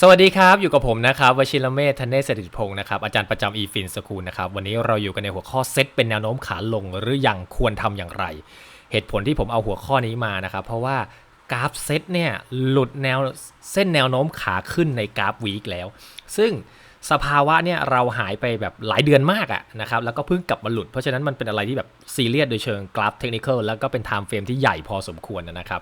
สวัสดีครับ อยู่กับผมนะครับวชิรเมธธเนศเศรษฐกิพงศ์นะครับอาจารย์ประจำอีฟินสคูลนะครับวันนี้เราอยู่กันในหัวข้อเซตเป็นแนวโน้มขาลงหรือยังควรทำอย่างไร เหตุผลที่ผมเอาหัวข้อนี้มานะครับ เพราะว่ากราฟเซตเนี่ยหลุดแนวเส้นแนวโน้มขาขึ้นในกราฟวีคแล้ว ซึ่งสภาวะเนี่ยเราหายไปแบบหลายเดือนมากอะนะครับแล้วก็เพิ่งกลับมาหลุด เพราะฉะนั้นมันเป็นอะไรที่แบบซีเรียสโดยเชิงกราฟเทคนิคแล้วก็เป็นไทม์เฟรมที่ใหญ่พอสมควรนะครับ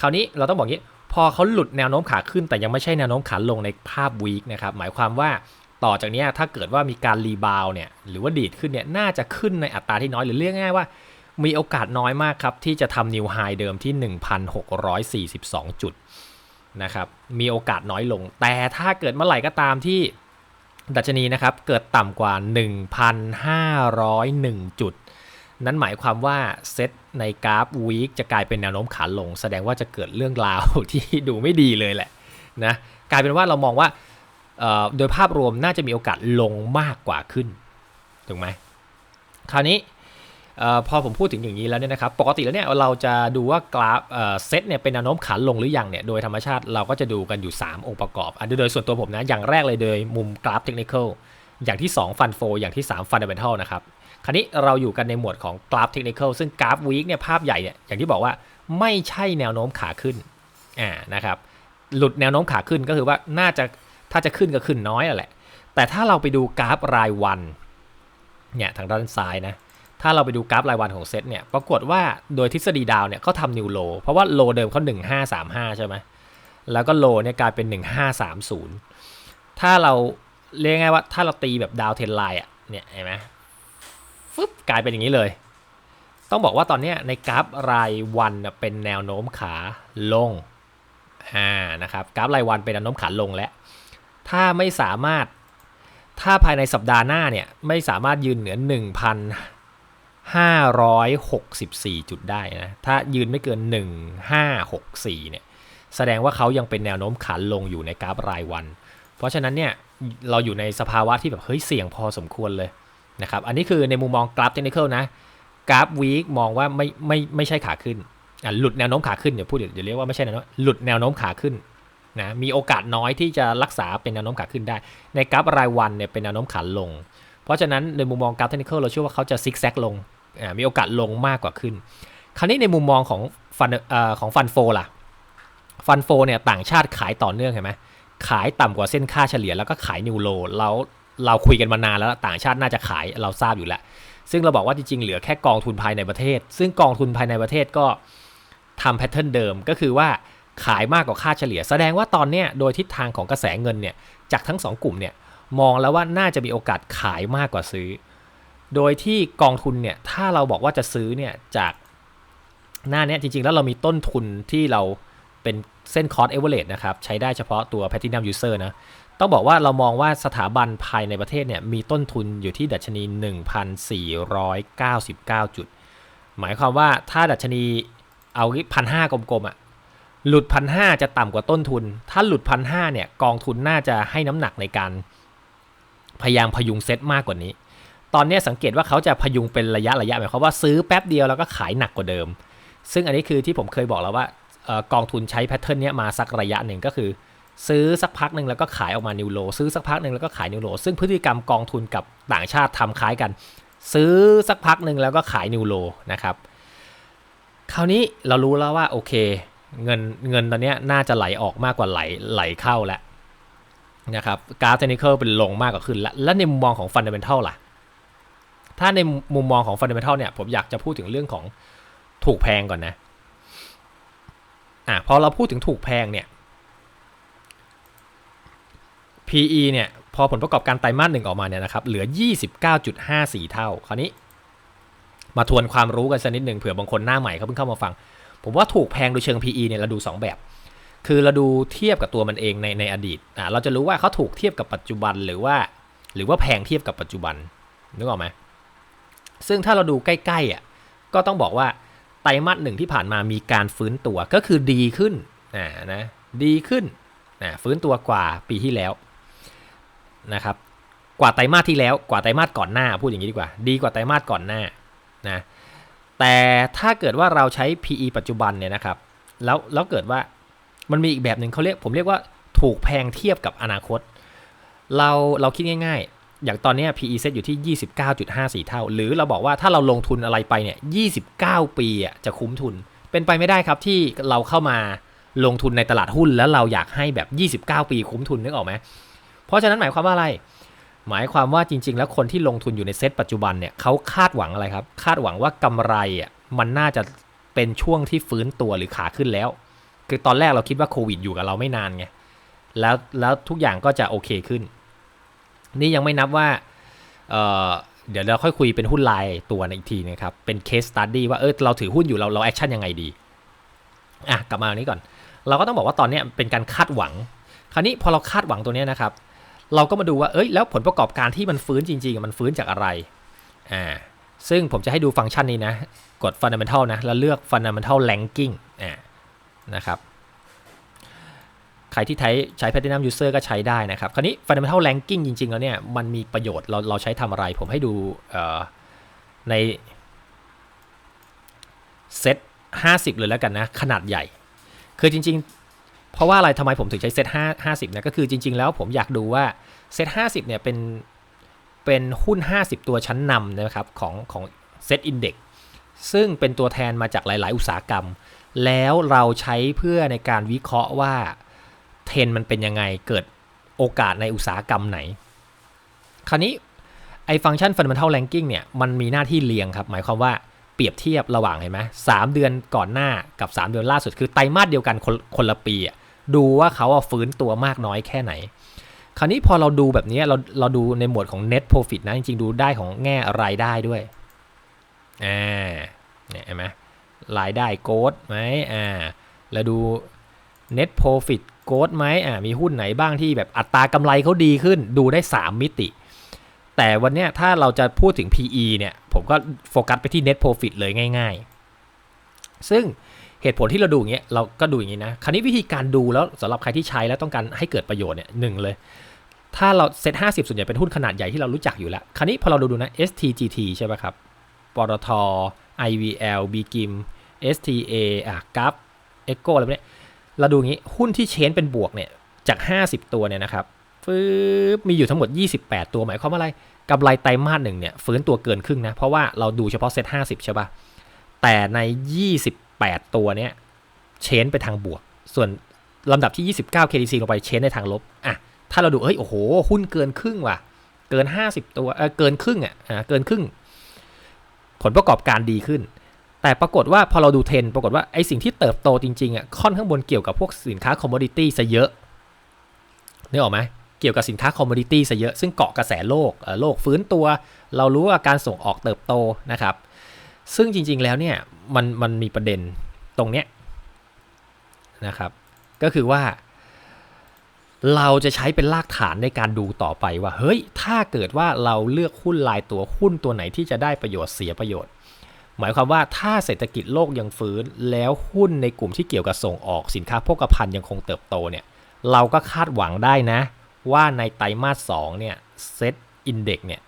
คราวนี้เราต้องบอกงี้ พอเขาหลุดแนวโน้มขาขึ้น แต่ยังไม่ใช่แนวโน้มขาลงในภาพวีคนะครับหมายความว่าต่อจากนี้ถ้าเกิดว่ามีการรีบาวเนี่ยหรือว่าดีดขึ้นเนี่ยน่าจะขึ้นในอัตราที่น้อยหรือเรียกง่ายว่า มีโอกาสน้อยมากครับ ที่จะทำนิวไฮเดิมที่ 1,642 จุดนะครับมีโอกาสน้อยลง แต่ถ้าเกิดเมื่อไหร่ก็ตามที่ดัชนีนะครับเกิดต่ำกว่า 1,501 จุด นั่นหมายความว่าเซตในกราฟวีคจะกลายเป็นแนวโน้มขาลง แสดงว่าจะเกิดเรื่องราวที่ดูไม่ดีเลยแหละนะกลายเป็นว่าเรามองว่าโดยภาพรวมน่าจะมีโอกาสลงมากกว่าขึ้นถูกไหมคราวนี้พอผมพูดถึงอย่างนี้แล้วเนี่ยนะครับปกติแล้วเนี่ยเราจะดูว่ากราฟเซตเนี่ยเป็นแนวโน้มขาลงหรือยังเนี่ยโดยธรรมชาติเราก็จะดูกันอยู่ 3 องค์ประกอบอันโดยส่วนตัวผมนะอย่างแรกเลยโดยมุมกราฟเทคนิคอย่างที่ 2 ฟันโฟอย่างที่ 3 ฟันเดเมนทัลนะครับ คราวนี้เราอยู่กันในหมวดของกราฟเทคนิคซึ่งกราฟวีคเนี่ยภาพใหญ่เนี่ยอย่างที่บอกว่าไม่ใช่แนวโน้มขาขึ้นอ่านะครับหลุดแนวโน้มขาขึ้นก็คือว่าน่าจะถ้าจะขึ้นก็ขึ้นน้อยแหละ แต่ถ้าเราไปดูกราฟรายวันเนี่ยทางด้านซ้ายนะถ้าเราไปดูกราฟรายวันของเซตเนี่ยปรากฏว่าโดยทฤษฎีดาวเนี่ยเขาทำนิวโลเพราะว่าโลเดิมเขา1535 ใช่ไหมแล้วก็โลเนี่ยกลายเป็น 1530 ถ้าเราเรียกง่ายว่าถ้าเราตีแบบดาวเทนไลน์อะเนี่ยเห็นไหม ฟึบกลายเป็นอย่างนี้เลย ต้องบอกว่าตอนนี้ในกราฟรายวันเป็นแนวโน้มขาลงอ่านะครับกราฟรายวันเป็นแนวโน้มขาลงแล้วถ้าไม่สามารถถ้าภายในสัปดาห์หน้าเนี่ยไม่สามารถยืนเหนือ 1,564 จุดได้นะ ถ้ายืนไม่เกิน 1564 เนี่ย แสดงว่าเขายังเป็นแนวโน้มขาลงอยู่ในกราฟรายวัน เพราะฉะนั้นเนี่ยเราอยู่ในสภาวะที่แบบเฮ้ยเสี่ยงพอสมควรเลย นะครับอันนี้คือในมุมมองกราฟเทคนิคนะกราฟวีคมองว่าไม่ไม่ไม่ใช่ขาขึ้นอะหลุดแนวโน้มขาขึ้นอย่าพูดอย่าเรียกว่าไม่ใช่แนวโน้มหลุดแนวโน้มขาขึ้นนะมีโอกาสน้อยที่จะรักษาเป็นแนวโน้มขาขึ้นได้ ในกราฟรายวันเนี่ยเป็นแนวโน้มขาลง เพราะฉะนั้นในมุมมองกราฟเทคนิคเราเชื่อว่าเขาจะซิกแซกลงอ่ามีโอกาสลงมากกว่าขึ้น คราวนี้ในมุมมองของฟันเอ่อของฟันโฟล่ะฟันโฟเนี่ยต่างชาติขายต่อเนื่องเห็นไหมขายต่ำกว่าเส้นค่าเฉลี่ยแล้วก็ขายนิวโลแล้ว เราคุยกันมานานแล้วต่างชาติน่าจะขายเราทราบอยู่แล้ว ซึ่งเราบอกว่าจริงๆเหลือแค่กองทุนภายในประเทศ ซึ่งกองทุนภายในประเทศก็ทำแพทเทิร์นเดิมก็คือว่าขายมากกว่าค่าเฉลี่ย แสดงว่าตอนนี้โดยทิศทางของกระแสเงินเนี่ยจากทั้ง 2 กลุ่มเนี่ยมองแล้วว่าน่าจะมีโอกาสขายมากกว่าซื้อ โดยที่กองทุนเนี่ยถ้าเราบอกว่าจะซื้อเนี่ยจากหน้าเนี้ยจริงๆ แล้วเรามีต้นทุนที่เราเป็นเส้นคอร์สเอเวอเรสนะครับ ใช้ได้เฉพาะตัว Platinum User นะ ต้องบอกว่าเรามองว่าสถาบันภายในประเทศเนี่ยมีต้นทุนอยู่ที่ดัชนี 1,499 จุด หมายความว่าถ้าดัชนีเอาพันห้ากลมๆอะ่ะหลุดพันห้าจะต่ำกว่าต้นทุน ถ้าหลุดพันห้าเนี่ยกองทุนน่าจะให้น้ำหนักในการพยายามพยุงเซ็ตมากกว่านี้ ตอนนี้สังเกตว่าเขาจะพยุงเป็นระยะระยะหมายความว่าซื้อแป๊บเดียวแล้วก็ขายหนักกว่าเดิม ซึ่งอันนี้คือที่ผมเคยบอกแล้วว่ากองทุนใช้แพทเทิร์นนี้มาสักระยะหนึ่งก็คือ ซื้อสักพักหนึ่งแล้วก็ขายออกมานิวโล ซื้อสักพักหนึ่งแล้วก็ขายนิวโล ซึ่งพฤติกรรมกองทุนกับต่างชาติทำคล้ายกัน ซื้อสักพักหนึ่งแล้วก็ขายนิวโลนะครับ คราวนี้เรารู้แล้วว่าโอเค เงินเงินตอนนี้น่าจะไหลออกมากกว่าไหลไหลเข้าแล้วนะครับกราฟเทคนิคเป็นลงมากกว่าขึ้นแล้วและในมุมมองของฟันเดเมนทัลล่ะ ถ้าในมุมมองของฟันเดเมนทัลเนี่ยผมอยากจะพูดถึงเรื่องของถูกแพงก่อนนะอะพอเราพูดถึงถูกแพงเนี่ย PE เนี่ยพอผลประกอบการไตรมาสหนึ่งออกมาเนี่ยนะครับเหลือ 29.54 เท่า คราวนี้ มาทวนความรู้กันสักนิดหนึ่งเผื่อบางคนหน้าใหม่เขาเพิ่งเข้ามาฟัง ผมว่าถูกแพงโดยเชิง PE เนี่ยเราดู 2 แบบ คือเราดูเทียบกับตัวมันเองในในอดีตอ่าเราจะรู้ว่าเขาถูกเทียบกับปัจจุบันหรือว่า หรือว่าแพงเทียบกับปัจจุบันนึกออกไหมซึ่งถ้าเราดูใกล้ๆอะก็ต้องบอกว่าไตรมาสหนึ่งที่ผ่านมามีการฟื้นตัวก็คือดีขึ้นอ่านะดีขึ้นนะฟื้นตัวกว่าปีที่แล้ว นะครับ กว่าไตรมาสที่แล้วกว่าไตรมาสก่อนหน้าพูดอย่างนี้ดีกว่า ดีกว่าไตรมาสก่อนหน้านะแต่ถ้าเกิดว่าเราใช้ PE ปัจจุบันเนี่ยนะครับ แล้วแล้วเกิดว่ามันมีอีกแบบหนึ่งเขาเรียกผมเรียกว่าถูกแพงเทียบกับอนาคต เราเราคิดง่ายๆ อย่างตอนนี้ PE เซตอยู่ที่ 29.54 เท่า หรือเราบอกว่าถ้าเราลงทุนอะไรไปเนี่ย 29 ปีอะจะคุ้มทุน เป็นไปไม่ได้ครับที่เราเข้ามาลงทุนในตลาดหุ้นแล้วเราอยากให้แบบ 29 ปีคุ้มทุนนึกออกไหม เพราะฉะนั้นหมายความว่าอะไร หมายความว่าจริง ๆ แล้วคนที่ลงทุนอยู่ในเซตปัจจุบันเนี่ยเขาคาดหวังอะไรครับ คาดหวังว่ากำไรอะมันน่าจะเป็นช่วงที่ฟื้นตัวหรือขาขึ้นแล้ว คือตอนแรกเราคิดว่าโควิดอยู่กับเราไม่นานไงแล้วแล้วทุกอย่างก็จะโอเคขึ้น นี่ยังไม่นับว่าเเดี๋ยวเราค่อยคุยเป็นหุ้นรายตัวในอีกทีนะครับ เป็นเคสตัดดี้ว่าเออเราถือหุ้นอยู่เราเราแอคชั่นยังไงดี อะกลับมาตรงนี้ก่อน เราก็ต้องบอกว่าตอนนี้เป็นการคาดหวัง คราวนี้พอเราคาดหวังตัวนี้นะครับ เราก็มาดูว่า เอ้ย แล้วผลประกอบการที่มันฟื้นจริงๆ มันฟื้นจากอะไร อ่า ซึ่งผมจะให้ดูฟังก์ชันนี้นะ กด fundamental นะ แล้วเลือก fundamental ranking อ่า นะครับ ใครที่ใช้ใช้ Platinum User ก็ใช้ได้นะครับ คราวนี้ Fundamental Ranking จริงๆ แล้วเนี่ย มันมีประโยชน์ เราเราใช้ทำอะไร ผมให้ดูในเซต50 เลยแล้วกันนะ ขนาดใหญ่ คือจริง ๆ เพราะว่าอะไรทำไมผมถึงใช้เซต5 50นะก็คือจริง ๆ แล้วผมอยากดูว่าเซต50เนี่ยเป็นเป็นหุ้น 50 ตัวชั้นนำนะครับของของเซตอินเด็กซึ่งเป็นตัวแทนมาจากหลาย ๆ อุตสาหกรรม แล้วเราใช้เพื่อในการวิเคราะห์ว่าเทรนมันเป็นยังไงเกิดโอกาสในอุตสาหกรรมไหน คราวนี้ไอ้ฟังก์ชัน fundamental ranking เนี่ยมันมีหน้าที่เรียงครับ หมายความว่าเปรียบเทียบระหว่างเห็นไหมสามเดือนก่อนหน้ากับ 3 เดือนล่าสุดคือไตรมาสเดียวกันคนคนละปีอะ ดูว่าเขาฟื้นตัวมากน้อยแค่ไหน คราวนี้พอเราดูแบบนี้เราเราดูในหมวดของ net profit นะ จริงๆ ดูได้ของแง่รายได้ด้วยอ่าเนี่ยเห็นไหมรายได้โกดไหมอ่าแล้วดู net profit โกดไหมอ่ามีหุ้นไหนบ้างที่แบบอัตรากำไรเขาดีขึ้น ดูได้ 3 มิติ แต่วันเนี้ยถ้าเราจะพูดถึง PE เนี่ย ผมก็โฟกัสไปที่ net profit เลยง่าย ๆ ซึ่ง เหตุผลที่เราดูอย่างเงี้ยเราก็ดูอย่างงี้นะคราวนี้วิธีการดูแล้วสำหรับใครที่ใช้แล้วต้องการให้เกิดประโยชน์เนี่ยหนึ่งเลย ถ้าเราเซ็ต50ส่วนใหญ่เป็นหุ้นขนาดใหญ่ที่เรารู้จักอยู่แล้ว คราวนี้พอเราดูดูนะ STGT ใช่ไหมครับปตท IVL b g i m STA อะกัฟเอ็กโกอะไรพวกนี้เราดูอย่างี้หุ้นที่เชนเป็นบวกเนี่ยจาก 50 ตัวเนี่ยนะครับฟื้มีอยู่ทั้งหมด 28 ตัวหมายความว่าอะไรกำไรไตรมาสหนึ่งเนี่ยฟื้นตัวเกินครึ่งนะ เพราะว่าเราดูเฉพาะเซ็ต50ใช่ปะ่ะแต่ใน 28 ตัวเนี่ยเชนไปทางบวก ส่วนลำดับที่ 29 KDC ลงไปเชนในทางลบอะถ้าเราดูเอ้ยโอ้โห หุ้นเกินครึ่งว่ะ เกิน 50 ตัวเออเกินครึ่งอะเกินครึ่ง ผลประกอบการดีขึ้น แต่ปรากฏว่าพอเราดูเทรนปรากฏว่าไอสิ่งที่เติบโตจริงๆอะค่อนข้างบนเกี่ยวกับพวกสินค้าคอมมอดิตี้ซะเยอะนึกออกไหมเกี่ยวกับสินค้าคอมมอดิตี้ซะเยอะ ซึ่งเกาะกระแสโลกโลกฟื้นตัว เรารู้ว่าการส่งออกเติบโตนะครับ ซึ่งจริง ๆ แล้วเนี่ยมันมันมีประเด็นตรงเนี้ยนะครับ ก็คือว่า เราจะใช้เป็นรากฐานในการดูต่อไปว่า เฮ้ย ถ้าเกิดว่าเราเลือกหุ้นลายตัวหุ้นตัวไหนที่จะได้ประโยชน์เสียประโยชน์ หมายความว่าถ้าเศรษฐกิจโลกยังฟื้น แล้วหุ้นในกลุ่มที่เกี่ยวกับส่งออกสินค้าโภคภัณฑ์ยังคงเติบโตเนี่ย เราก็คาดหวังได้นะ ว่าในไตรมาส2เนี่ยเซตอินเด็กเนี่ย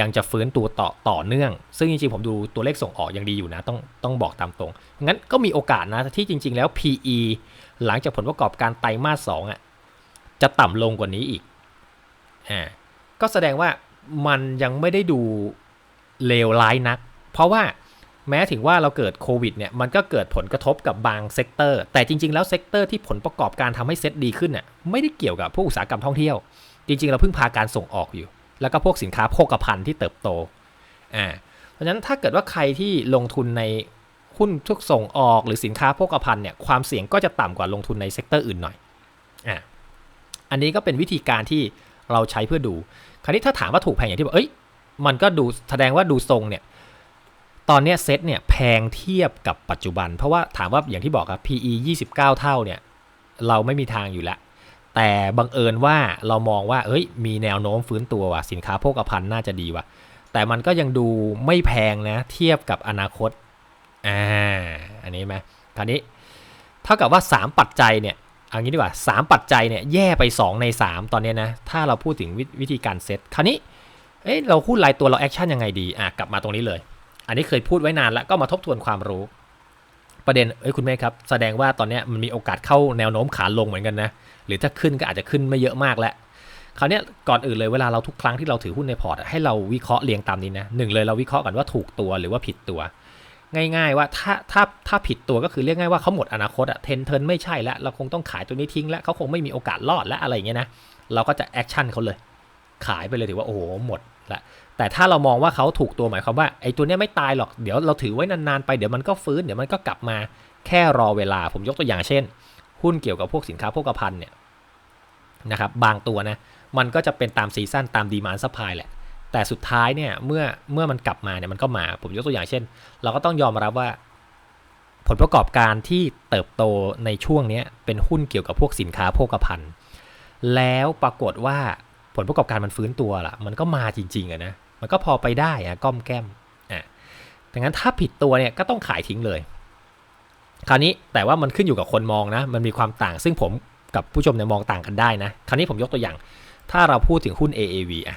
ยังจะฟื้นตัวต่อต่อเนื่อง ซึ่งจริงๆ ผมดูตัวเลขส่งออกยังดีอยู่นะ ต้องต้องบอกตามตรง งั้นก็มีโอกาสนะที่จริง ๆ แล้ว PE หลังจากผลประกอบการไตรมาส2อะจะต่ำลงกว่านี้อีก อ่า ก็แสดงว่ามันยังไม่ได้ดูเลวร้ายนัก เพราะว่าแม้ถึงว่าเราเกิดโควิดเนี่ย มันก็เกิดผลกระทบกับบางเซกเตอร์ แต่จริง ๆ แล้วเซกเตอร์ที่ผลประกอบการทำให้เซ็ตดีขึ้นเนี่ยไม่ได้เกี่ยวกับพวกอุตสาหกรรมท่องเที่ยว จริง ๆ เราเพิ่งพาการส่งออกอยู่ แล้วก็พวกสินค้าโภคภัณฑ์ที่เติบโตอ่าเพราะฉะนั้นถ้าเกิดว่าใครที่ลงทุนในหุ้นทุกส่งออกหรือสินค้าโภคภัณฑ์เนี่ยความเสี่ยงก็จะต่ำกว่าลงทุนในเซกเตอร์อื่นหน่อยอ่าอันนี้ก็เป็นวิธีการที่เราใช้เพื่อดู คราวนี้ถ้าถามว่าถูกแพงอย่างที่บอกเอ้ยมันก็ดูแสดงว่าดูทรงเนี่ยตอนนี้เซ็ตเนี่ยแพงเทียบกับปัจจุบัน เพราะว่าถามว่าอย่างที่บอกครับ PE 29 เท่าเนี่ยเราไม่มีทางอยู่แล้ว แต่บังเอิญว่าเรามองว่าเอ้ย มีแนวโน้มฟื้นตัวว่ะสินค้าโภคภัณฑ์น่าจะดีว่ะ แต่มันก็ยังดูไม่แพงนะ เทียบกับอนาคตอ่าอันนี้ไหมคราวนี้เท่ากับว่า 3 ปัจจัยเนี่ยเอางี้ดีกว่า 3 ปัจจัยเนี่ยแย่ไป 2 ใน 3 ตอนนี้นะ ถ้าเราพูดถึงวิธีการเซตคราวนี้เอ้ยเราพูดรายตัวเราแอคชั่นยังไงดีอะกลับมาตรงนี้เลย อันนี้เคยพูดไว้นานแล้วก็มาทบทวนความรู้ ประเด็นเอ้ยคุณแม่ครับแสดงว่าตอนนี้มันมีโอกาสเข้าแนวโน้มขาลงเหมือนกันนะหรือถ้าขึ้นก็อาจจะขึ้นไม่เยอะมากแล้วคราวนี้ก่อนอื่นเลยเวลาเราทุกครั้งที่เราถือหุ้นในพอร์ตให้เราวิเคราะห์เรียงตามนี้นะหนึ่งเลยเราวิเคราะห์กันว่าถูกตัวหรือว่าผิดตัว ง่าย ๆ ว่าถ้าถ้าถ้าผิดตัวก็คือเรียกง่ายว่าเขาหมดอนาคตอะเทนเทิร์นไม่ใช่แล้วเราคงต้องขายตัวนี้ทิ้งแล้วเขาคงไม่มีโอกาสรอดและอะไรอย่างเงี้ยนะเราก็จะแอคชั่นเขาเลย ขายไปเลยถือว่าโอ้โหหมดละ แต่ถ้าเรามองว่าเขาถูกตัวหมายความว่าไอ้ตัวเนี้ยไม่ตายหรอกเดี๋ยวเราถือไว้นานๆไปเดี๋ยวมันก็ฟื้นเดี๋ยวมันก็กลับมาแค่รอเวลาผมยกตัวอย่างเช่น หุ้นเกี่ยวกับพวกสินค้าโภคภัณฑ์เนี่ยนะครับบางตัวนะมันก็จะเป็นตามซีซั่นตามดีมานซัพพลายแหละแต่สุดท้ายเนี่ยเมื่อเมื่อมันกลับมาเนี่ยมันก็มาผมยกตัวอย่างเช่น เราก็ต้องยอมรับว่า ผลประกอบการที่เติบโตในช่วงนี้เป็นหุ้นเกี่ยวกับพวกสินค้าโภคภัณฑ์แล้วปรากฏว่า ผลประกอบการมันฟื้นตัวล่ะ มันก็มาจริงๆอะนะ มันก็พอไปได้อะก้อมแก้มอะดังนั้นถ้าผิดตัวเนี่ยก็ต้องขายทิ้งเลย คราวนี้แต่ว่ามันขึ้นอยู่กับคนมองนะ มันมีความต่างซึ่งผมกับผู้ชมเนี่ยมองต่างกันได้นะ คราวนี้ผมยกตัวอย่าง ถ้าเราพูดถึงหุ้น AAV อะ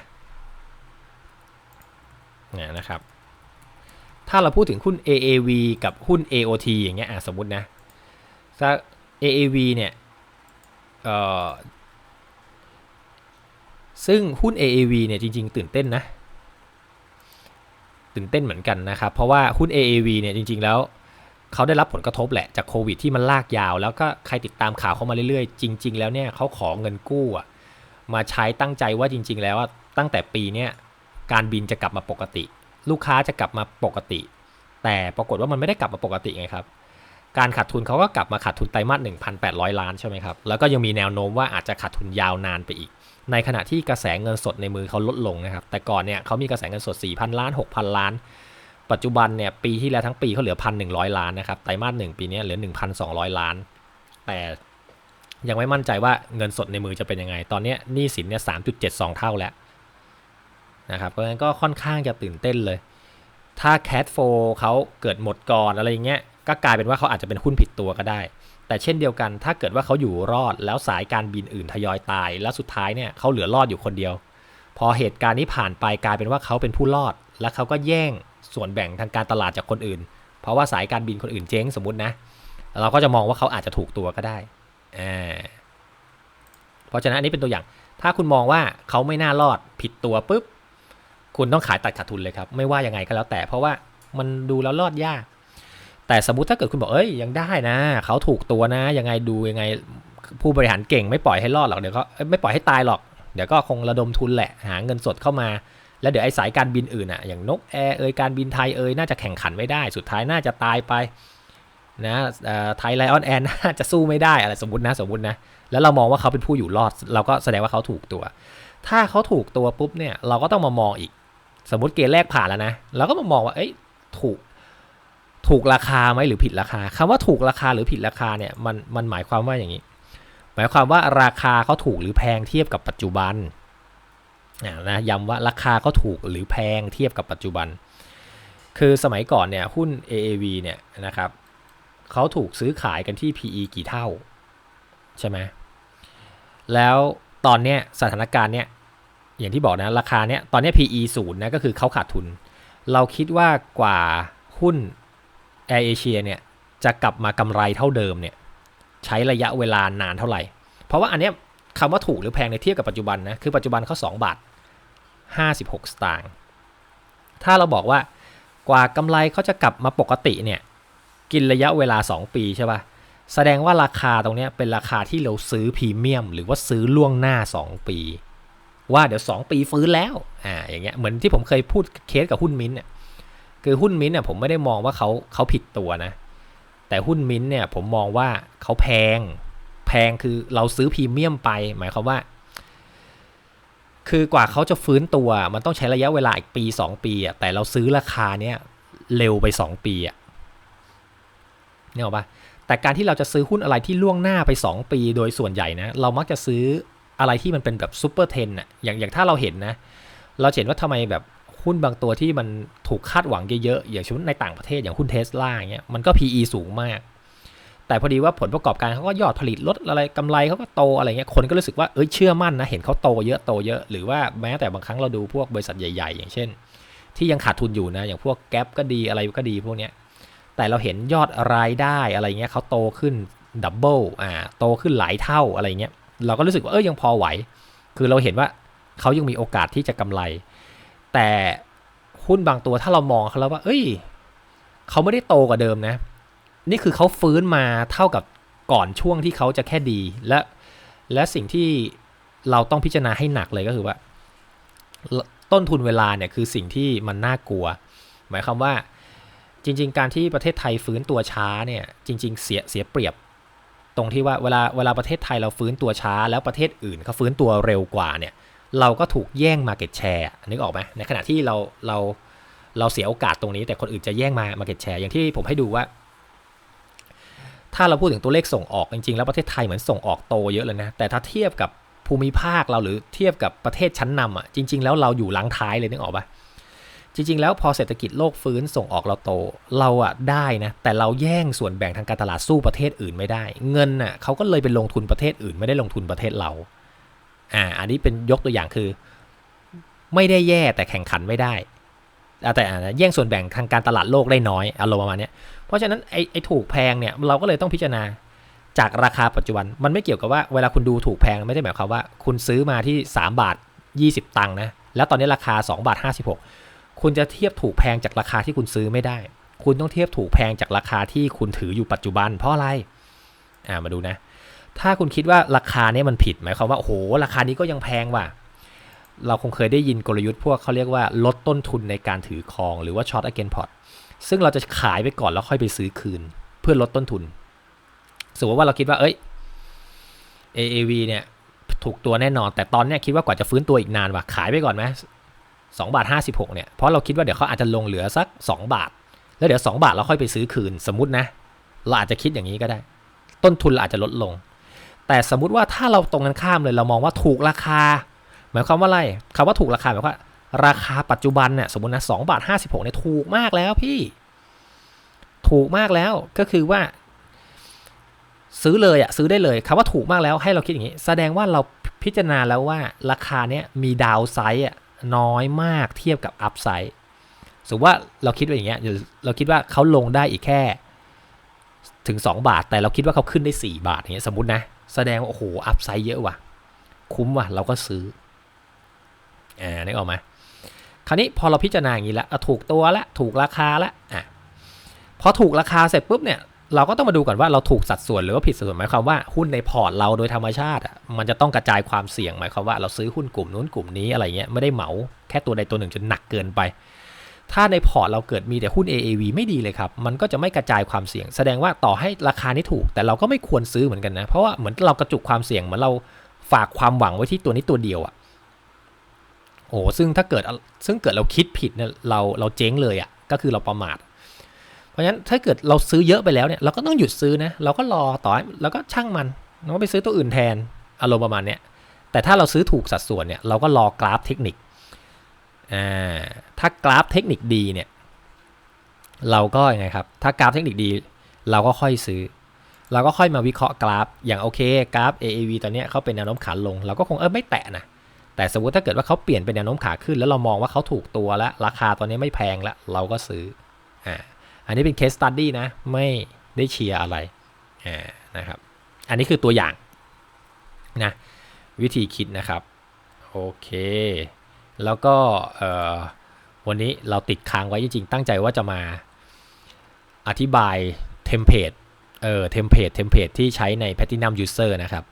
นี่นะครับ ถ้าเราพูดถึงหุ้น AAV กับหุ้น AOT อย่างเงี้ยอะสมมตินะถ้า AAV เนี่ย ซึ่งหุ้น AAV เนี่ยจริง ๆ ตื่นเต้นนะ ตื่นเต้นเหมือนกันนะครับ เพราะว่าหุ้น AAV เนี่ยจริง ๆ แล้วเขาได้รับผลกระทบแหละจากโควิดที่มันลากยาว แล้วก็ใครติดตามข่าวเขามาเรื่อยๆ จริง ๆ แล้วเนี่ยเขาขอเงินกู้อะมาใช้ตั้งใจว่าจริง ๆ แล้วตั้งแต่ปีเนี้ยการบินจะกลับมาปกติ ลูกค้าจะกลับมาปกติ แต่ปรากฏว่ามันไม่ได้กลับมาปกติไงครับ การขาดทุนเขาก็กลับมาขาดทุนไตรมาส1,800 ล้านใช่ไหมครับ แล้วก็ยังมีแนวโน้มว่าอาจจะขาดทุนยาวนานไปอีก ในขณะที่กระแสเงินสดในมือเขาลดลงนะครับ แต่ก่อนเนี่ยเขามีกระแสเงินสด 4,000 ล้าน 6,000 ล้าน ปัจจุบันเนี่ยปีที่แล้วทั้งปีเขาเหลือ 1,100 ล้านนะครับ ไตรมาสหนึ่งปีนี้เหลือ 1,200 ล้าน แต่ยังไม่มั่นใจว่าเงินสดในมือจะเป็นยังไง ตอนนี้หนี้สินเนี่ย 3.72 เท่าแล้วนะครับ เพราะฉะนั้นก็ค่อนข้างจะตื่นเต้นเลย ถ้าแคดโฟเขาเกิดหมดก่อนอะไรอย่างเงี้ย ก็กลายเป็นว่าเขาอาจจะเป็นหุ้นผิดตัวก็ได้ แต่เช่นเดียวกัน ถ้าเกิดว่าเขาอยู่รอดแล้วสายการบินอื่นทยอยตาย แล้วสุดท้ายเนี่ยเขาเหลือรอดอยู่คนเดียว พอเหตุการณ์นี้ผ่านไปกลายเป็นว่าเขาเป็นผู้รอด แล้วเขาก็แย่งส่วนแบ่งทางการตลาดจากคนอื่น เพราะว่าสายการบินคนอื่นเจ๊งสมมตินะ เราก็จะมองว่าเขาอาจจะถูกตัวก็ได้อ่าเพราะฉะนั้นอันนี้เป็นตัวอย่าง ถ้าคุณมองว่าเขาไม่น่ารอดผิดตัวปุ๊บ คุณต้องขายตัดขาดทุนเลยครับ ไม่ว่ายังไงก็แล้วแต่ เพราะว่ามันดูแล้วรอดยาก แต่สมมติถ้าเกิดคุณบอกเอ้ยยังได้นะ เขาถูกตัวนะ ยังไงดูยังไงผู้บริหารเก่งไม่ปล่อยให้รอดหรอกเดี๋ยวก็ไม่ปล่อยให้ตายหรอก เดี๋ยวก็คงระดมทุนแหละ หาเงินสดเข้ามา แล้วเดี๋ยวไอ้สายการบินอื่นอะอย่างนกแอร์เอยการบินไทยเอยน่าจะแข่งขันไม่ได้ สุดท้ายน่าจะตายไปนะไทยไลออนแอร์น่าจะสู้ไม่ได้อะไรสมมตินะสมมตินะแล้วเรามองว่าเขาเป็นผู้อยู่รอด เราก็แสดงว่าเขาถูกตัว ถ้าเขาถูกตัวปุ๊บเนี่ยเราก็ต้องมามองอีก สมมติเกณฑ์แรกผ่านแล้วนะเราก็มามองว่าเอ้ยถูก ถูกราคาไหมหรือผิดราคาคำว่าถูกราคาหรือผิดราคาเนี่ยมันมันหมายความว่าอย่างนี้ หมายความว่าราคาเขาถูกหรือแพงเทียบกับปัจจุบันนะย้ำว่าราคาเขาถูกหรือแพงเทียบกับปัจจุบัน คือสมัยก่อนเนี่ยหุ้น AAV เนี่ยนะครับเขาถูกซื้อขายกันที่ PE กี่เท่า ใช่ไหมแล้วตอนเนี้ยสถานการณ์เนี้ยอย่างที่บอกนะราคาเนี้ยตอนเนี้ย PE ศูนย์นะก็คือเขาขาดทุน เราคิดว่ากว่าหุ้น Air Asia เนี่ยจะกลับมากำไรเท่าเดิมเนี่ยใช้ระยะเวลานานเท่าไหร่ เพราะว่าอันเนี้ยคำว่าถูกหรือแพงในเทียบกับปัจจุบันนะคือปัจจุบันเขา2บาท56 สตางค์ถ้าเราบอกว่ากว่ากำไรเขาจะกลับมาปกติเนี่ยกินระยะเวลา 2 ปีใช่ป่ะแสดงว่าราคาตรงนี้เป็นราคาที่เราซื้อพรีเมียม หรือว่าซื้อล่วงหน้า 2 ปี ว่าเดี๋ยว 2 ปีฟื้นแล้วอ่าอย่างเงี้ยเหมือนที่ผมเคยพูดเคสกับหุ้นมิ้นเนี่ย คือหุ้นมิ้นเนี่ยผมไม่ได้มองว่าเขาเขาผิดตัวนะ แต่หุ้นมิ้นเนี่ยผมมองว่าเขาแพง แพงคือเราซื้อพรีเมียมไป หมายความว่า คือกว่าเขาจะฟื้นตัวมันต้องใช้ระยะเวลาอีกปี 2 ปีอะแต่เราซื้อราคาเนี่ยเร็วไป 2 ปีอะเนี่ยหรอปะแต่การที่เราจะซื้อหุ้นอะไรที่ล่วงหน้าไป 2 ปีโดยส่วนใหญ่นะ เรามักจะซื้ออะไรที่มันเป็นแบบซูเปอร์เทนอะอย่างอย่างถ้าเราเห็นนะ เราเห็นว่าทำไมแบบ หุ้นบางตัวที่มันถูกคาดหวังเยอะๆ อย่างเช่นในต่างประเทศอย่างหุ้นเทสลาเงี้ยมันก็ PE สูงมาก แต่พอดีว่าผลประกอบการเขาก็ยอดผลิตลดอะไรกำไรเขาก็โตอะไรเงี้ยคนก็รู้สึกว่าเอ้ยเชื่อมั่นนะเห็นเขาโตเยอะโตเยอะหรือว่าแม้แต่บางครั้งเราดูพวกบริษัทใหญ่ ๆ อย่างเช่น ที่ยังขาดทุนอยู่นะอย่างพวกแก๊ปก็ดีอะไรก็ดีพวกเนี้ยแต่เราเห็นยอดรายได้อะไรเงี้ยเขาโตขึ้นดับเบิลอ่าโตขึ้นหลายเท่าอะไรเงี้ยเราก็รู้สึกว่าเออยังพอไหว คือเราเห็นว่าเขายังมีโอกาสที่จะกำไร แต่หุ้นบางตัวถ้าเรามองเขาแล้วว่า เอ้ย เขาไม่ได้โตกว่าเดิมนะ นี่คือเขาฟื้นมาเท่ากับก่อนช่วงที่เขาจะแค่ดี และ และสิ่งที่เราต้องพิจารณาให้หนักเลยก็คือว่า ต้นทุนเวลาเนี่ยคือสิ่งที่มันน่ากลัว หมายความว่าจริง ๆ การที่ประเทศไทยฟื้นตัวช้าเนี่ย จริง ๆ เสียเสียเปรียบ ตรงที่ว่าเวลาเวลาประเทศไทยเราฟื้นตัวช้า แล้วประเทศอื่นเขาฟื้นตัวเร็วกว่าเนี่ย เราก็ถูกแย่ง Market Share นึกออกไหมในขณะที่เราเราเราเสียโอกาสตรงนี้ แต่คนอื่นจะแย่งมา Market Share อย่างที่ผมให้ดูว่า ถ้าเราพูดถึงตัวเลขส่งออกจริงๆ แล้วประเทศไทยเหมือนส่งออกโตเยอะเลยนะ แต่ถ้าเทียบกับภูมิภาคเราหรือเทียบกับประเทศชั้นนำอะจริง ๆ แล้วเราอยู่หลังท้ายเลยนึกออกปะจริง ๆ แล้วพอเศรษฐกิจโลกฟื้นส่งออกเราโต เราอะได้นะ แต่เราแย่งส่วนแบ่งทางการตลาดสู้ประเทศอื่นไม่ได้ เงินน่ะเขาก็เลยไปลงทุนประเทศอื่นไม่ได้ลงทุนประเทศเรา อ่า อันนี้เป็นยกตัวอย่างคือ ไม่ได้แย่แต่แข่งขันไม่ได้ แต่แย่งส่วนแบ่งทางการตลาดโลกได้น้อยอารมณ์ประมาณนี้เพราะฉะนั้นไอ้ไอถูกแพงเนี่ยเราก็เลยต้องพิจารณาจากราคาปัจจุบัน มันไม่เกี่ยวกับว่าเวลาคุณดูถูกแพงไม่ได้หมายความว่า คุณซื้อมาที่ 3 บาท 20 ตังค์นะ แล้วตอนนี้ราคา 2 บาท 56 คุณจะเทียบถูกแพงจากราคาที่คุณซื้อไม่ได้ คุณต้องเทียบถูกแพงจากราคาที่คุณถืออยู่ปัจจุบัน เพราะอะไร อ่ามาดูนะ ถ้าคุณคิดว่าราคาเนี้มันผิดหมายความว่าโอ้โหราคานี้ก็ยังแพงว่ะเราคงเคยได้ยินกลยุทธ์พวกเขาเรียกว่าลดต้นทุนในการถือครองหรือว่า short again pot ซึ่งเราจะขายไปก่อนแล้วค่อยไปซื้อคืน เพื่อลดต้นทุน สมมติว่าเราคิดว่าเอ้ย AAV เนี่ยถูกตัวแน่นอน แต่ตอนเนี้ยคิดว่ากว่าจะฟื้นตัวอีกนานว่ะขายไปก่อนไหม2บาท56เนี่ยเพราะเราคิดว่าเดี๋ยวเขาอาจจะลงเหลือสัก 2 บาท แล้วเดี๋ยว 2 บาทเราค่อยไปซื้อคืน สมมตินะ เราอาจจะคิดอย่างนี้ก็ได้ ต้นทุนเราอาจจะลดลง แต่สมมติว่าถ้าเราตรงกันข้ามเลยเรามองว่าถูกราคา หมายความว่าอะไรคำว่าถูกราคาหมายความว่าราคาปัจจุบันเนี่ยสมมตินะ2บาท56เนี่ยถูกมากแล้วพี่ ถูกมากแล้วก็คือว่า ซื้อเลยอะซื้อได้เลยคำว่าถูกมากแล้วให้เราคิดอย่างนี้ แสดงว่าเราพิจารณาแล้วว่าราคาเนี้ยมีดาวไซด์อะน้อยมากเทียบกับอัพไซด์สมมติว่าเราคิดว่าอย่างเงี้ยเราคิดว่าเขาลงได้อีกแค่ ถึง 2 บาท แต่เราคิดว่าเขาขึ้นได้ 4 บาทเงี้ยสมมตินะ แสดงว่าโอ้โห อัพไซด์เยอะว่ะ คุ้มว่ะ เราก็ซื้อ อ่านึกออกไหมคราวนี้พอเราพิจารณาอย่างนี้แล้วถูกตัวละ ถูกราคาละอะพอถูกราคาเสร็จปุ๊บเนี่ย เราก็ต้องมาดูก่อนว่าเราถูกสัดส่วนหรือว่าผิดสัดส่วนหมายความว่าหุ้นในพอร์ตเราโดยธรรมชาติอะมันจะต้องกระจายความเสี่ยงหมายความว่าเราซื้อหุ้นกลุ่มนู้นกลุ่มนี้อะไรเงี้ยไม่ได้เหมาแค่ตัวใดตัวหนึ่งจนหนักเกินไป ถ้าในพอร์ตเราเกิดมีแต่หุ้น AAV ไม่ดีเลยครับ มันก็จะไม่กระจายความเสี่ยง แสดงว่าต่อให้ราคานี้ถูก แต่เราก็ไม่ควรซื้อเหมือนกันนะ เพราะว่าเหมือนเรากระจุกความเสี่ยงเหมือนเราฝากความหวังไว้ที่ตัวนี้ตัวเดียวอะ โอ้ซึ่งถ้าเกิดซึ่งเกิดเราคิดผิดเนี่ยเราเราเจ๊งเลยอะ ก็คือเราประมาท เพราะฉะนั้นถ้าเกิดเราซื้อเยอะไปแล้วเนี่ยเราก็ต้องหยุดซื้อนะ เราก็รอต่อแล้วก็ช่างมันเราก็ไปซื้อตัวอื่นแทนอารมณ์ประมาณเนี้ยแต่ถ้าเราซื้อถูกสัดส่วนเนี่ยเราก็รอกราฟเทคนิค ถ้ากราฟเทคนิคดีเนี่ยเราก็ยังไงครับถ้ากราฟเทคนิคดี เราก็ค่อยซื้อ เราก็ค่อยมาวิเคราะห์กราฟ อย่างโอเคกราฟ AAV ตอนนี้เขาเป็นแนวโน้มขาลง เราก็คงเออไม่แตะนะแต่สมมติถ้าเกิดว่าเขาเปลี่ยนเป็นแนวโน้มขาขึ้น แล้วเรามองว่าเขาถูกตัวแล้วราคาตอนนี้ไม่แพงแล้วเราก็ซื้ออ่าอันนี้เป็นเคสตัดดี้นะไม่ได้เชียร์อะไรอ่านะครับอันนี้คือตัวอย่างนะวิธีคิดนะครับโอเค แล้วก็วันนี้เราติดค้างไว้จริงๆ ตั้งใจว่าจะมาอธิบายเทมเพลตเออเทมเพลตเทมเพลตที่ใช้ใน Platinum User นะครับ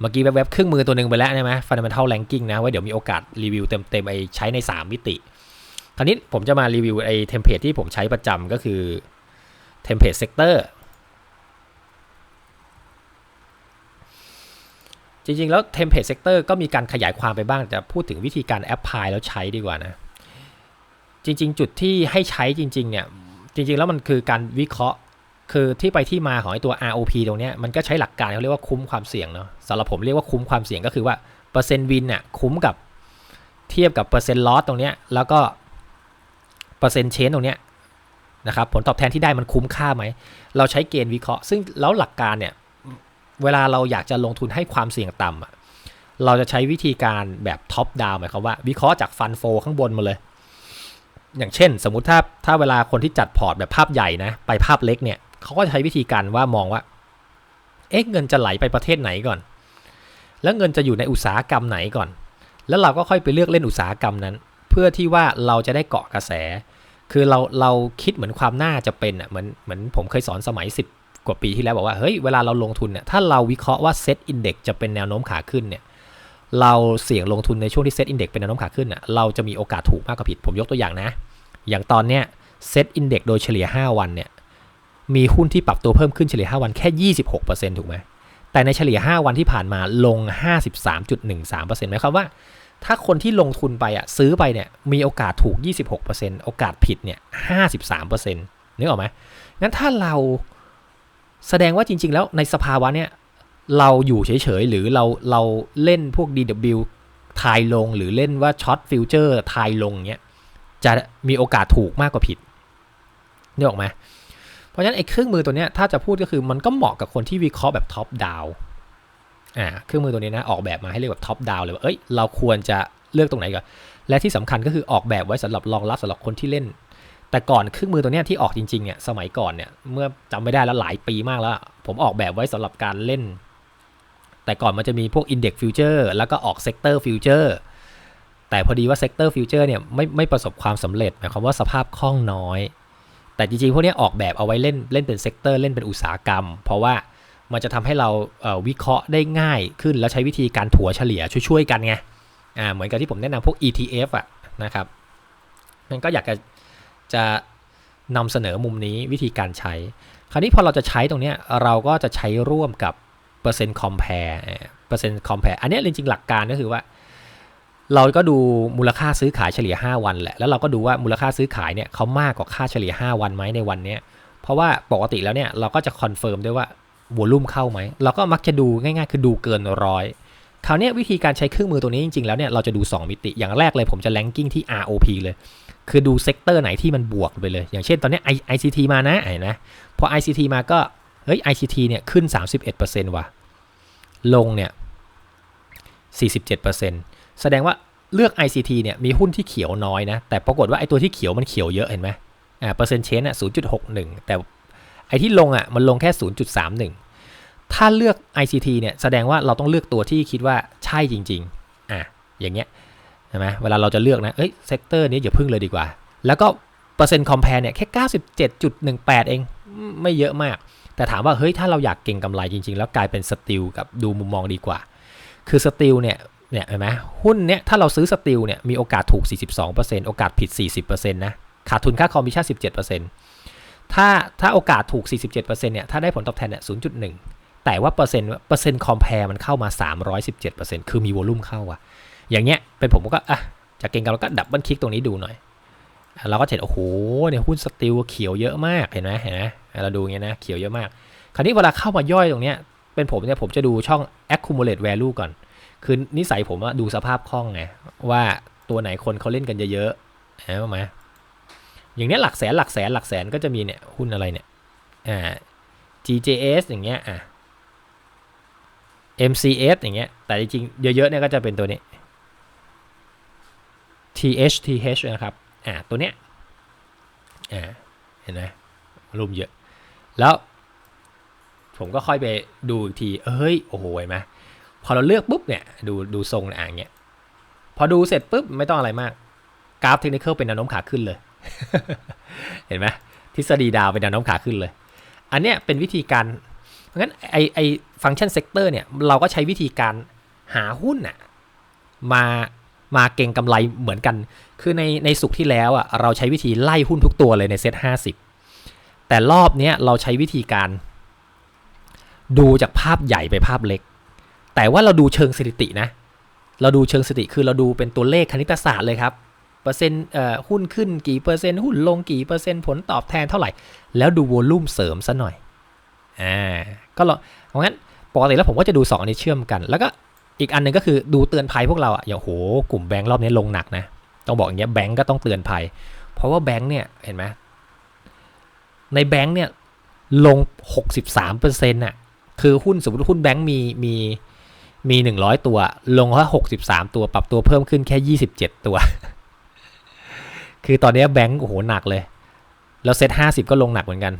เมื่อกี้แวบๆเครื่องมือตัวหนึ่งไปแล้วใช่ไหม Fundamental Ranking นะไว่าเดี๋ยวมีโอกาสรีวิวเต็มๆไอใช้ใน 3 มิติ คราวนี้ผมจะมารีวิวไอ้เทมเพลตที่ผมใช้ประจำก็คือเทมเพลตเซกเตอร์ จริงๆ แล้วเทมเพลตเซกเตอร์ก็มีการขยายความไปบ้างจะพูดถึงวิธีการแอปพลายแล้วใช้ดีกว่านะ จริง ๆ จุดที่ให้ใช้จริง ๆ เนี่ย จริง ๆ แล้วมันคือการวิเคราะห์ คือที่ไปที่มาของไอตัว ROP ตรงนี้มันก็ใช้หลักการเขาเรียกว่าคุ้มความเสี่ยงเนาะสำหรับผมเรียกว่าคุ้มความเสี่ยงก็คือว่าเปอร์เซ็นต์วินเนี่ยคุ้มกับเทียบกับเปอร์เซ็นต์ลอสตรงนี้แล้วก็เปอร์เซ็นต์เชนตรงเนี้ยนะครับผลตอบแทนที่ได้มันคุ้มค่าไหม เราใช้เกณฑ์วิเคราะห์ ซึ่งแล้วหลักการเนี่ย เวลาเราอยากจะลงทุนให้ความเสี่ยงต่ำอะเราจะใช้วิธีการแบบท็อปดาวหมายความว่า วิเคราะห์จากฟันโฟข้างบนมาเลย อย่างเช่น สมมุติถ้าถ้าเวลาคนที่จัดพอร์ตแบบภาพใหญ่นะไปภาพเล็กเนี่ยเขาก็ใช้วิธีการว่ามองว่าเอ๊ะเงินจะไหลไปประเทศไหนก่อน แล้วเงินจะอยู่ในอุตสาหกรรมไหนก่อน แล้วเราก็ค่อยไปเลือกเล่นอุตสาหกรรมนั้น เพื่อที่ว่าเราจะได้เกาะกระแส คือเราเราคิดเหมือนความน่าจะเป็นอะเหมือนเหมือนผมเคยสอนสมัย10 กว่าปีที่แล้วบอกว่าเฮ้ยเวลาเราลงทุนเนี่ยถ้าเราวิเคราะห์ว่าเซตอินเด็กจะเป็นแนวโน้มขาขึ้นเนี่ยเราเสี่ยงลงทุนในช่วงที่เซตอินเด็กเป็นแนวโน้มขาขึ้นอะเราจะมีโอกาสถูกมากกว่าผิด ผมยกตัวอย่างนะ อย่างตอนเนี้ยเซตอินเด็กโดยเฉลี่ย 5 วันเนี่ยมีหุ้นที่ปรับตัวเพิ่มขึ้นเฉลี่ย 5 วันแค่ 26%ถูกไหมแต่ในเฉลี่ย 5 วันที่ผ่านมาลง 53.13%หมายความว่า ถ้าคนที่ลงทุนไปอะซื้อไปเนี่ยมีโอกาสถูก 26%โอกาสผิดเนี่ย 53%นึกออกไหมงั้นถ้าเรา แสดงว่าจริง ๆ แล้วในสภาวะเนี่ยเราอยู่เฉย ๆ หรือเราเราเล่นพวก DW ทายลงหรือเล่นว่าช็อตฟิวเจอร์ทายลงเนี่ยจะมีโอกาสถูกมากกว่าผิดนึกออกไหมเพราะฉะนั้นไอ้เครื่องมือตัวเนี้ยถ้าจะพูดก็คือมันก็เหมาะกับคนที่วิเคราะห์แบบท็อปดาวอ่าเครื่องมือตัวนี้นะออกแบบมาให้เรียกแบบท็อปดาวเลยว่าเอ้ยเราควรจะเลือกตรงไหนก่อนและที่สำคัญก็คือออกแบบไว้สำหรับรองรับสำหรับคนที่เล่น แต่ก่อนเครื่องมือตัวเนี้ยที่ออกจริงๆเนี่ยสมัยก่อนเนี่ยเมื่อจำไม่ได้แล้วหลายปีมากแล้ว ผมออกแบบไว้สำหรับการเล่น แต่ก่อนมันจะมีพวก Index Future แล้วก็ออก Sector Future แต่พอดีว่า Sector Future เนี่ยไม่ไม่ประสบความสำเร็จหมายความว่าสภาพคล่องน้อย แต่จริงๆพวกนี้ออกแบบเอาไว้เล่นเล่นเป็นเซกเตอร์เล่นเป็นอุตสาหกรรม เพราะว่ามันจะทำให้เราเวิเคราะห์ได้ง่ายขึ้นแล้วใช้วิธีการถัวเฉลี่ยช่วยๆกันไงอ่าเหมือนกับที่ผมแนะนำพวก ETF อะนะครับมันก็อยากจะ จะนำเสนอมุมนี้วิธีการใช้ คราวนี้พอเราจะใช้ตรงนี้เราก็จะใช้ร่วมกับเปอร์เซ็นต์คอมเพลเปอร์เซ็นต์คอมเพลอันนี้จริงๆหลักการก็คือว่า เราก็ดูมูลค่าซื้อขายเฉลี่ย 5 วันแหละ แล้วเราก็ดูว่ามูลค่าซื้อขายเนี่ยเขามากกว่าค่าเฉลี่ย 5 วันไหมในวันนี้เพราะว่าปกติแล้วเนี่ยเราก็จะคอนเฟิร์มด้วยว่าวอลุ่มเข้าไหม เราก็มักจะดูง่ายๆ คือดูเกินร้อยคราวนี้วิธีการใช้เครื่องมือตัวนี้จริงๆ แล้วเนี่ยเราจะดู 2 มิติอย่างแรกเลยผมจะแลนกิ้งที่ ROP เลย คือดูเซกเตอร์ไหนที่มันบวกไปเลย อย่างเช่นตอนนี้ ICT มานะไอ้นะพอ ICT มาก็เฮ้ย ICT เนี่ยขึ้น 31%ว่ะลงเนี่ย47%แสดงว่าเลือก ICT เนี่ยมีหุ้นที่เขียวน้อยนะ แต่ปรากฏว่าไอตัวที่เขียวมันเขียวเยอะเห็นไหมอ่าเปอร์เซ็นต์เชนอะ0.61 แต่ไอที่ลงอะมันลงแค่ 0.31 ถ้าเลือก ICT เนี่ยแสดงว่าเราต้องเลือกตัวที่คิดว่าใช่จริง ๆ อะอย่างเงี้ย ใช่ไหมเวลาเราจะเลือกนะ เอ้ยเซกเตอร์นี้อย่าพึ่งเลยดีกว่า แล้วก็เปอร์เซ็นต์คอมเพลเนี่ยแค่ 97.18 เองไม่เยอะมาก แต่ถามว่าเฮ้ยถ้าเราอยากเก่งกำไรจริง ๆ แล้วกลายเป็นสติลกับดูมุมมองดีกว่า คือสติลเนี่ยเนี่ยเห็นไหมหุ้นเนี่ยถ้าเราซื้อสติลเนี่ยมีโอกาสถูก 42%โอกาสผิด 40%นะขาดทุนค่าคอมมิชชั่น 17%ถ้าถ้าโอกาสถูก 47%เนี่ยถ้าได้ผลตอบแทนเนี่ย0.1 แต่ว่าเปอร์เซ็นต์เปอร์เซ็นต์คอมเพลมันเข้ามา 317%คือมีวอลุ่มเข้าอะ อย่างเงี้ยเป็นผมก็อะจะเก่งกันแล้วก็ดับเบิลคลิกตรงนี้ดูหน่อย เราก็เห็นโอ้โหเนี่ยหุ้นสติลเขียวเยอะมากเห็นไหมเห็นไหมเราดูเงี้ยนะเขียวเยอะมาก คราวนี้เวลาเข้ามาย่อยตรงเนี้ยเป็นผมเนี่ยผมจะดูช่อง accumulate value ก่อน คือนิสัยผมว่าดูสภาพคล่องไงว่าตัวไหนคนเขาเล่นกันเยอะๆเห็นไหมอย่างเนี้ยหลักแสนหลักแสนหลักแสนก็จะมีเนี่ยหุ้นอะไรเนี่ยอ่า GJS อย่างเงี้ยอะ MCS อย่างเงี้ยแต่จริงๆเยอะๆเนี่ยก็จะเป็นตัวนี้ THTH นะครับ อ่า ตัวเนี้ย อ่า เห็นไหมรุมเยอะ แล้วผมก็ค่อยไปดูอีกที เอ้ย โอ้โหเห็นไหมพอเราเลือกปุ๊บเนี่ย ดู ดูทรงอ่างเงี้ย พอดูเสร็จปุ๊บ ไม่ต้องอะไรมาก กราฟเทคนิคเป็นแนวโน้มขาขึ้นเลย เห็นไหมทฤษฎีดาวเป็นแนวโน้มขาขึ้นเลย อันเนี้ยเป็นวิธีการ เพราะงั้นไอไอฟังก์ชันเซกเตอร์เนี่ย เราก็ใช้วิธีการหาหุ้นอะมา มาเก่งกำไรเหมือนกัน คือในในสุกที่แล้วอะเราใช้วิธีไล่หุ้นทุกตัวเลยในเซ็ตห้าสิบแต่รอบนี้เราใช้วิธีการ ดูจากภาพใหญ่ไปภาพเล็ก แต่ว่าเราดูเชิงสถิตินะ เราดูเชิงสถิติคือเราดูเป็นตัวเลขคณิตศาสตร์เลยครับเปอร์เซ็นต์หุ้นขึ้นกี่เปอร์เซ็นต์หุ้นลงกี่เปอร์เซ็นต์ผลตอบแทนเท่าไหร่ แล้วดูวอลุ่มเสริมซะหน่อยอ่าก็ลองเพราะงั้นปกติแล้วผมก็จะดู2อันนี้เชื่อมกัน แล้วก็ อีกอันหนึ่งก็คือดูเตือนภัยพวกเราอะอย่างโหกลุ่มแบงค์รอบนี้ลงหนักนะต้องบอกอย่างเงี้ยแบงค์ก็ต้องเตือนภัย เพราะว่าแบงค์เนี่ยเห็นไหมในแบงค์เนี่ยลง 63%น่ะคือหุ้นสมมติหุ้นแบงค์มีมีมี 100 ตัว ลงแค่63 ตัวปรับตัวเพิ่มขึ้นแค่ 27 ตัว คือตอนนี้แบงค์โอ้โหหนักเลย แล้วเซ็ต50 ก็ลงหนักเหมือนกัน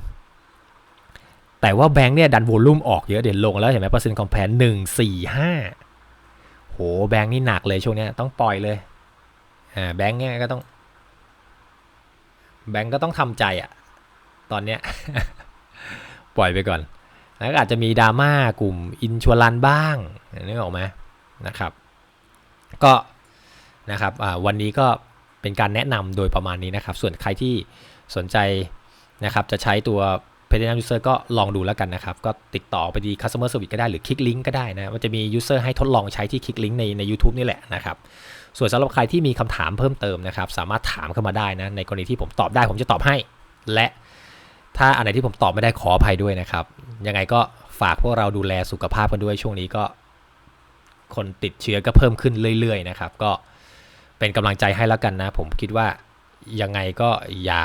แต่ว่าแบงค์เนี่ยดันโวลุ่มออกเยอะเด่นลงแล้วเห็นไหมเปอร์เซ็นต์คอมเพลหนึ่งสี่ห้า โหแบงค์นี่หนักเลยช่วงนี้ต้องปล่อยเลยอ่าแบงค์เนี่ยก็ต้อง แบงค์ก็ต้องทำใจอะ่ะ ตอนเนี้ยปล่อยไปก่อน แล้วอาจจะมีดราม่ากลุ่มอินชวลันบ้างนึกออกไหมนะครับ ก็นะครับวันนี้ก็เป็นการแนะนำโดยประมาณนี้นะครับ ส่วนใครที่สนใจนะครับจะใช้ตัว p a t r e o n User ก็ลองดูแล้วกันนะครับ ก็ติดต่อไปที่ Customer Service ก็ได้หรือคลิกลิงก์ก็ได้นะ มันจะมี User ให้ทดลองใช้ที่คลิกลิงก์ในใน u t u b e นี่แหละนะครับ ส่วนสำหรับใครที่มีคำถามเพิ่มเติมนะครับ สามารถถามเข้ามาได้นะ ในกรณีที่ผมตอบได้ผมจะตอบให้ และถ้าอันไหนที่ผมตอบไม่ได้ขออภัยด้วยนะครับ ยังไงก็ฝากพวกเราดูแลสุขภาพกันด้วยช่วงนี้ก็ คนติดเชื้อก็เพิ่มขึ้นเรื่อย ๆ นะครับ ก็เป็นกำลังใจให้แล้วกันนะ ผมคิดว่ายังไงก็อย่า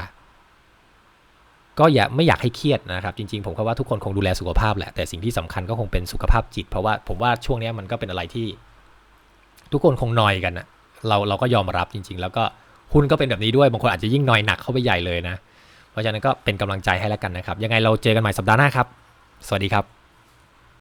ก็อย่าไม่อยากให้เครียดนะครับ จริง ๆ ผมก็ว่าทุกคนคงดูแลสุขภาพแหละ แต่สิ่งที่สำคัญก็คงเป็นสุขภาพจิต เพราะว่าผมว่าช่วงนี้มันก็เป็นอะไรที่ ทุกคนคงนอยกันนะเราเราก็ยอมรับจริง ๆ แล้วก็หุ้นก็เป็นแบบนี้ด้วย บางคนอาจจะยิ่งนอยหนักเข้าไปใหญ่เลยนะ เพราะฉะนั้นก็เป็นกำลังใจให้แล้วกันนะครับ ยังไงเราเจอกันใหม่สัปดาห์หน้าครับ สวัสดีครับ